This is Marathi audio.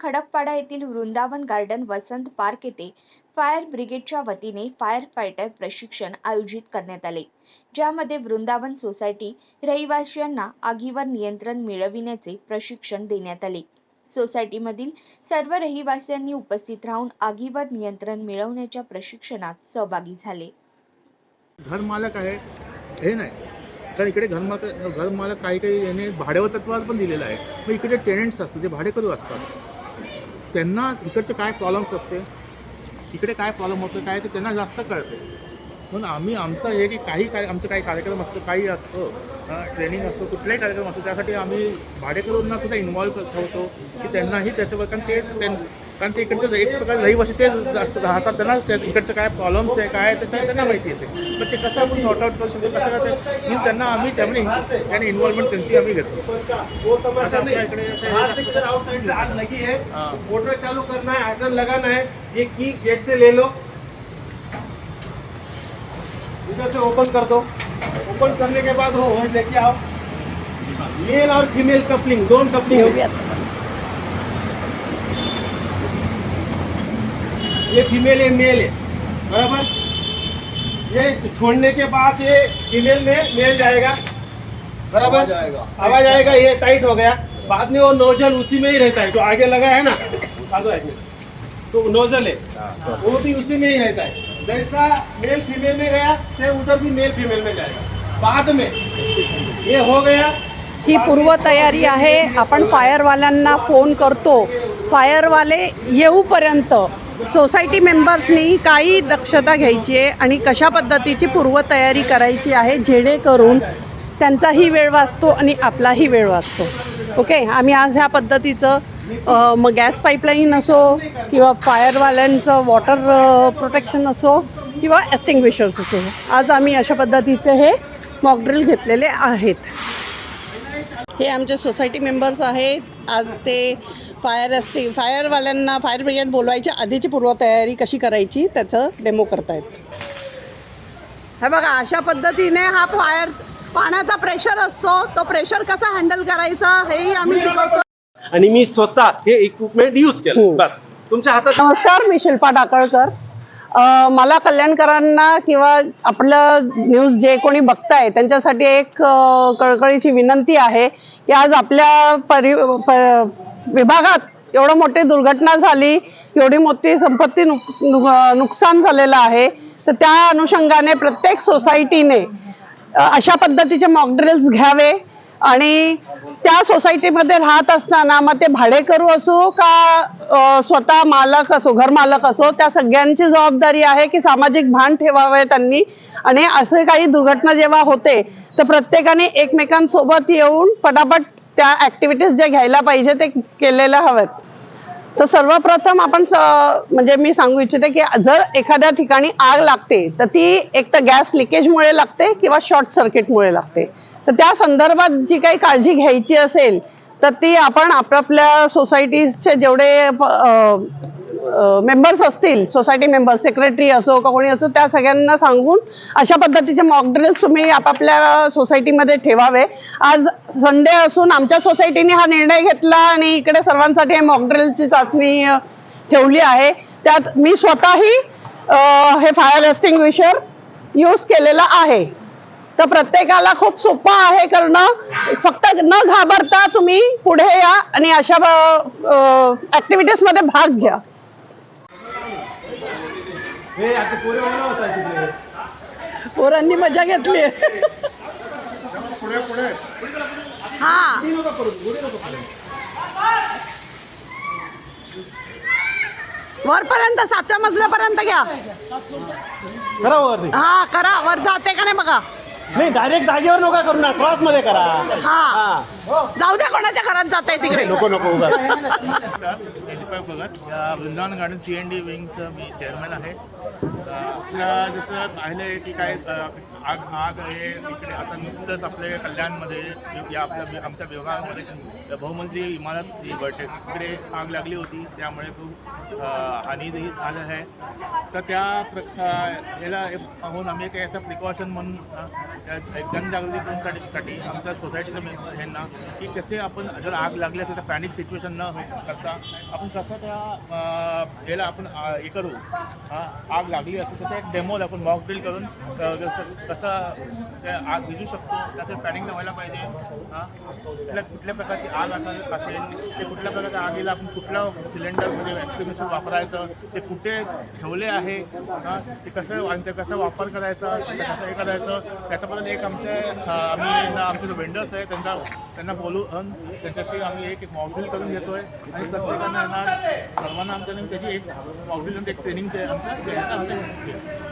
खडकपाडा येथील वृंदावन गार्डन वसंत पार्क येथे फायर ब्रिगेडच्या वतीने फायर फायटर प्रशिक्षण आयोजित करण्यात आले. ज्यामध्ये वृंदावन सोसायटी रहिवाशांना आगीवर नियंत्रण मिळविण्याचे प्रशिक्षण देण्यात आले. सोसायटीमधील सर्व रहिवाशांनी उपस्थित राहून आगीवर नियंत्रण मिळवण्याच्या प्रशिक्षणात सहभागी झाले. घर मालक आहे. हे नाही. कारण इकडे घरमालक घरमालक काही काही याने भाड्यावर तत्वावर पण दिलेलं आहे. मग इकडे टेनंट्स असतात ते भाडेकरू असतात. त्यांना इकडचे काय प्रॉब्लेम्स असते इकडे काय प्रॉब्लेम होतो काय ते त्यांना जास्त कळते. म्हणून आम्ही आमचं हे की काही काय आमचं काही कार्यक्रम असतो काही असतो ट्रेनिंग असतो कुठलाही कार्यक्रम असतो त्यासाठी आम्ही भाडेकरूंना सुद्धा इन्व्हॉल्व ठेवतो की त्यांनाही त्याच्यावर कारण ते कारण ते इकडचं एक प्रकारे रहिवासी ते जास्त राहतात. त्यांना त्या इकडचं काय प्रॉब्लेम्स आहे काय ते त्यांना माहिती येते पण ते कसं आपण सॉर्ट आउट करू शकतो कसं ते म्हणून त्यांना आम्ही त्यामुळे त्याने इन्व्हॉल्वमेंट त्यांची आम्ही घेतो. आग लगी है हाँ। मोटर चालू करना है हाइड्रन लगाना है ये की गेट से ले लो. इधर से ओपन कर दो. ओपन करने के बाद वो होल्ड लेके आओ. मेल और फीमेल कपलिंग दोन कपलिंग ये फीमेल है मेल है। बराबर? ये छोड़ने के बाद ये फीमेल में मेल जाएगा। बराबर? आवाज़ आएगा। ये टाइट हो गया। बाद में वो नोजल उसी में ही रहता है जो आगे लगा है ना। तो नोजल है। वो भी उसी में ही रहता है। जैसा मेल फीमेल में गया सेम उधर भी मेल फीमेल में जाएगा। बाद में ये हो गया। ही पूर्वतयारी आहे आपण फायरवाल्यांना फ़ोन करतो. फायरवाले येऊपर्यंत सोसायटी मेंबर्सनी काही दक्षता घ्यायची आहे आणि कशा पद्धतीची पूर्वतयारी करायची आहे जेणेकरून त्यांचाही वेळ वाचतो आणि आपलाही वेळ वाचतो. ओके आम्ही आज ह्या पद्धतीचं मग गॅस पाईपलाईन असो किंवा फायरवाल्यांचं वॉटर प्रोटेक्शन असो किंवा एस्टिंग्विशर्स असो आज आम्ही अशा पद्धतीचे हे मॉकड्रिल घेतलेले आहेत. हे आमचे सोसायटी मेंबर्स आहेत. आज ते फायर एस्टी फायरवाल्यांना फायर ब्रिगेड बोलवायच्या आधीची पूर्वतयारी कशी करायची त्याचं डेमो करतायत. हे बघा अशा पद्धतीने हा फायर पाण्याचा प्रेशर असतो. तो प्रेशर कसा हँडल करायचा हेही आम्ही शिकवतो. आणि मी स्वतः हे इक्विपमेंट यूज केलं. बस. तुमच्या हातात नमस्कार मी शिल्पा डाकळकर. मला कल्याणकरांना किंवा आपलं न्यूज जे कोणी बघताय त्यांच्यासाठी एक कळकळीची विनंती आहे की आज आपल्या परि प- विभागात एवढं मोठी दुर्घटना झाली एवढी मोठी संपत्ती नुकसान झालेलं आहे तर त्या अनुषंगाने प्रत्येक सोसायटीने अशा पद्धतीचे मॉकड्रिल्स घ्यावे आणि त्या सोसायटीमध्ये राहत असताना मग ते भाडेकरू असो का स्वतः मालक असो घर मालक असो त्या सगळ्यांची जबाबदारी आहे की सामाजिक भान ठेवावे त्यांनी. आणि असे काही दुर्घटना जेव्हा होते तर प्रत्येकाने एकमेकांसोबत येऊन पटापट त्या ऍक्टिव्हिटीज जे घ्यायला पाहिजे ते केलेल्या हव्यात तर सर्वप्रथम आपण म्हणजे मी सांगू इच्छिते की जर एखाद्या ठिकाणी आग लागते तर ती एक तर गॅस लिकेजमुळे लागते किंवा शॉर्ट सर्किटमुळे लागते. तर त्या संदर्भात जी काही काळजी घ्यायची असेल तर ती आपण आपापल्या सोसायटीजचे जेवढे मेंबर्स असतील सोसायटी मेंबर्स सेक्रेटरी असो का कोणी असो त्या सगळ्यांना सांगून अशा पद्धतीचे मॉकड्रिल्स तुम्ही आपापल्या सोसायटीमध्ये ठेवावे. आज संडे असून आमच्या सोसायटीने हा निर्णय घेतला आणि इकडे सर्वांसाठी हे मॉकड्रिलची चाचणी ठेवली आहे. त्यात मी स्वतःही हे फायर एक्स्टिंग्विशर यूज केलेला आहे. तर प्रत्येकाला खूप सोपं आहे करणं. फक्त न घाबरता तुम्ही पुढे या आणि अशा ऍक्टिव्हिटीजमध्ये भाग घ्या हे आता पोरेवाला होता तिथे पोरांनी मजा घेतली. हा. वरपर्यंत सातव्या मजल्यापर्यंत घ्या. करा वरती. हा करा. वर जाते का नाही बघा? नाही डायरेक्ट जागेवर नका करू ना क्रॉसमध्ये करा. हा. जाऊ द्या कोणाच्या घरात जाते तिकडे. नको नको उभा भगत या Vrindavan garden C N D विंगचं मी चेअरमॅन आहे. जसं पाहिलं आहे की काय आग आग आहे इकडे आता नुकतंच आपल्या कल्याणमध्ये या आपल्या आमच्या विभागामध्ये बहुमंत्री इमारत जी वर्टेक्स तिकडे आग लागली होती त्यामुळे खूप हानीही झालं आहे. तर त्या प्र याला पाहून आम्ही काही असं प्रिकॉशन म्हणून त्या एक जनजागृतीसाठी आमच्या सोसायटीचं मेंबर ह्यांना की कसे आपण जर आग लागली असेल तर पॅनिक सिच्युएशन न करता आपण कसं त्या याला आपण हे करू हा, आग लागली असेल त्याचा एक डेमो आपण मॉक ड्रिल करून जसं कसं आग विजू शकतो त्याचं प्लॅनिंग व्हायला पाहिजे. हां? कुठल्या कुठल्या प्रकारची आग असा असेल ते कुठल्या प्रकारच्या आगीला आपण कुठलं सिलेंडर म्हणजे वापरायचं ते कुठे ठेवले आहे हां? ते कसं आणि ते कसं वापर करायचा कसं हे करायचं त्याच्याबद्दल एक आमचे आम्ही आमचे जो वेंडर्स आहे त्यांचा त्यांना बोलून त्यांच्याशी आम्ही एक एक मॉकड्रिल करून घेतो आहे आणि प्रत्येकांना येणार सर्वांना आमच्या त्याची एक मॉकड्रिल एक ट्रेनिंग आमचं. द्यायचं आमचं